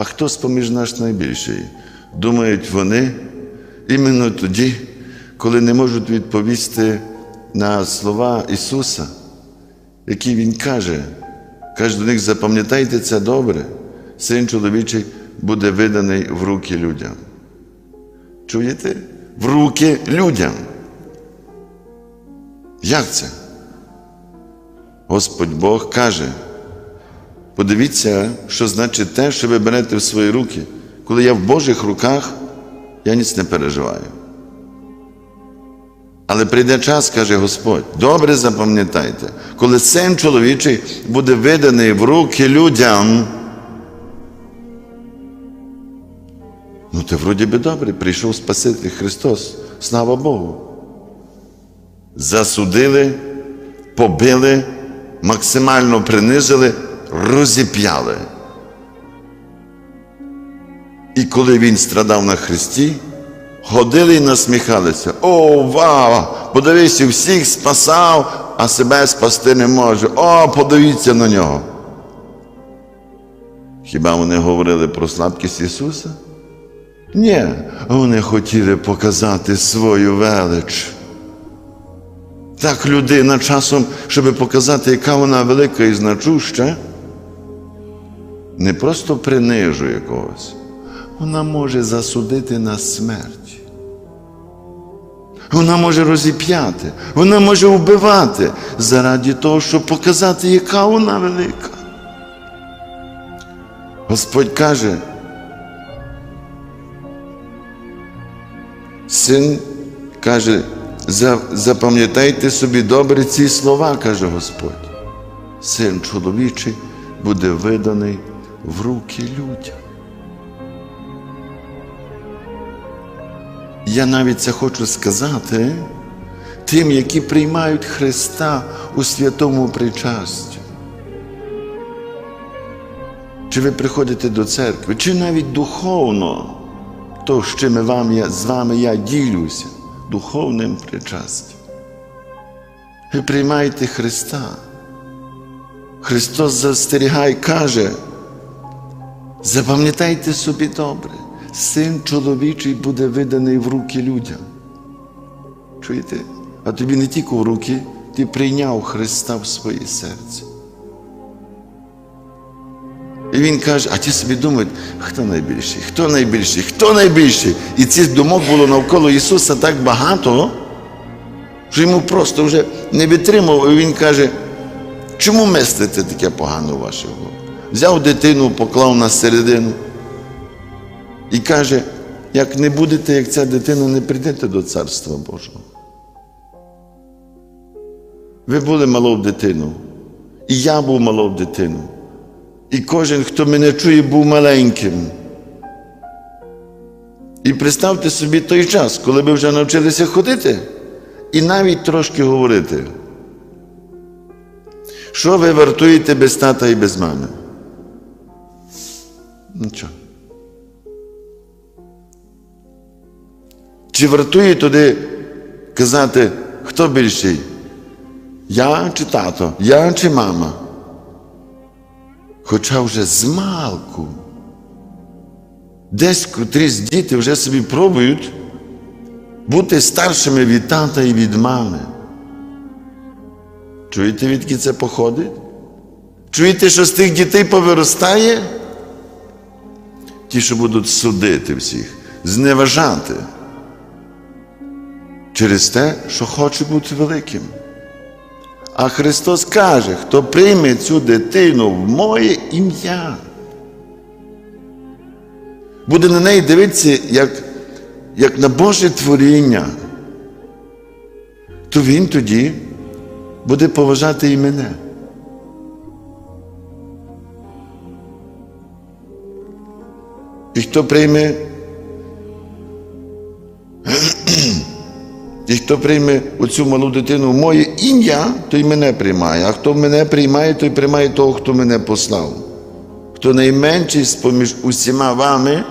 а хто з-поміж нас найбільший? Думають вони іменно тоді, коли не можуть відповісти на слова Ісуса, які Він каже, каже до них, запам'ятайте це добре, син чоловічий буде виданий в руки людям. Чуєте? В руки людям. Як це? Господь Бог каже, подивіться, що значить те, що ви берете в свої руки. Коли я в Божих руках, я ніц не переживаю. Але прийде час, каже Господь, добре запам'ятайте, коли син чоловічий буде виданий в руки людям. Ну, то вроді би добре, прийшов Спаситель Христос, слава Богу. Засудили, побили, максимально принизили, розіп'яли. І коли він страдав на Христі, ходили і насміхалися. О, вау! Подивися, всіх спасав, а себе спасти не може. О, подивіться на нього. Хіба вони говорили про слабкість Ісуса? Ні, вони хотіли показати свою велич. Так людина часом, щоб показати, яка вона велика і значуща, не просто принижує когось, вона може засудити на смерть. Вона може розіп'яти, вона може вбивати заради того, щоб показати, яка вона велика. Господь каже, син каже, запам'ятайте собі добре ці слова, каже Господь. Син чоловічий буде виданий в руки людям. Я навіть це хочу сказати тим, які приймають Христа у святому причасті. Чи ви приходите до церкви, чи навіть духовно, то, з чим вам я, з вами я ділюся, духовним причастям. Ви приймаєте Христа. Христос застерігає, каже, запам'ятайте собі добре, син чоловічий буде виданий в руки людям. Чуєте? А тобі не тільки в руки, ти прийняв Христа в своє серце. І він каже, а ті собі думають, хто найбільший, хто найбільший, хто найбільший. І цих думок було навколо Ісуса так багато, що йому просто вже не витримав, і він каже, чому мислите таке погане у ваших головах? Взяв дитину, поклав на середину і каже, як не будете, як ця дитина, не прийдете до Царства Божого. Ви були малов дитину, і я був малов дитину. І кожен, хто мене чує, був маленьким. І представте собі той час, коли ви вже навчилися ходити і навіть трошки говорити. Що ви вартуєте без тата і без мами? Нічого. Чи вартує туди казати, хто більший? Я чи тато? Я чи мама? Хоча вже з малку. Десь котрісь діти вже собі пробують бути старшими від тата і від мами. Чуєте, відки це походить? Чуєте, що з тих дітей повиростає? Ті, що будуть судити всіх, зневажати через те, що хоче бути великим. А Христос каже, хто прийме цю дитину в моє ім'я, буде на неї дивитися як, як на Боже творіння, то він тоді буде поважати і мене. І хто прийме І хто прийме оцю малу дитину в моє ім'я, той мене приймає. А хто мене приймає, той приймає того, хто мене послав. Хто найменший поміж усіма вами,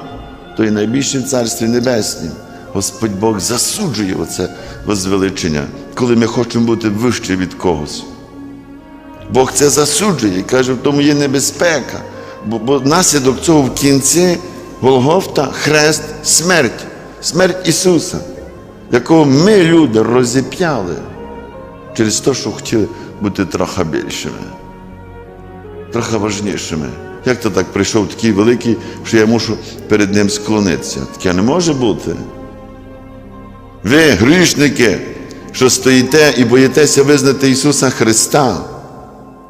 той найбільший в Царстві Небеснім. Господь Бог засуджує оце возвеличення, коли ми хочемо бути вище від когось. Бог це засуджує і каже, в тому є небезпека. бо, бо наслідок цього в кінці Голгофта хрест, смерть, смерть Ісуса, якого ми, люди, розіп'яли через те, що хотіли бути трохи більшими, трохи важнішими. Як то так прийшов такий великий, що я мушу перед ним склонитися? Таке не може бути. Ви, грішники, що стоїте і боїтеся визнати Ісуса Христа,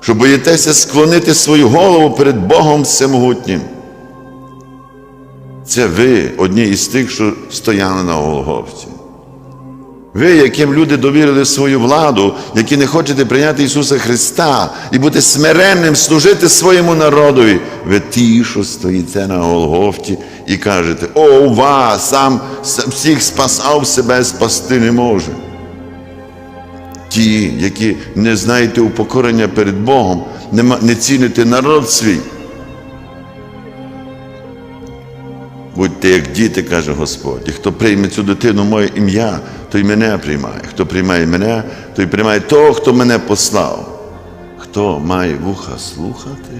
що боїтеся склонити свою голову перед Богом Всемогутнім. Це ви одні із тих, що стояли на Голгофті. Ви, яким люди довірили свою владу, які не хочете прийняти Ісуса Христа і бути смиренним, служити своєму народові, ви ті, що стоїте на Голгофті і кажете, о, вас сам всіх спасав себе спасти не може. Ті, які не знаєте упокорення перед Богом, не ціните народ свій. Будьте як діти, каже Господь. І хто прийме цю дитину моє ім'я, той мене приймає. Хто приймає мене, той приймає того, хто мене послав. Хто має вуха слухати,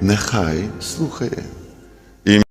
нехай слухає.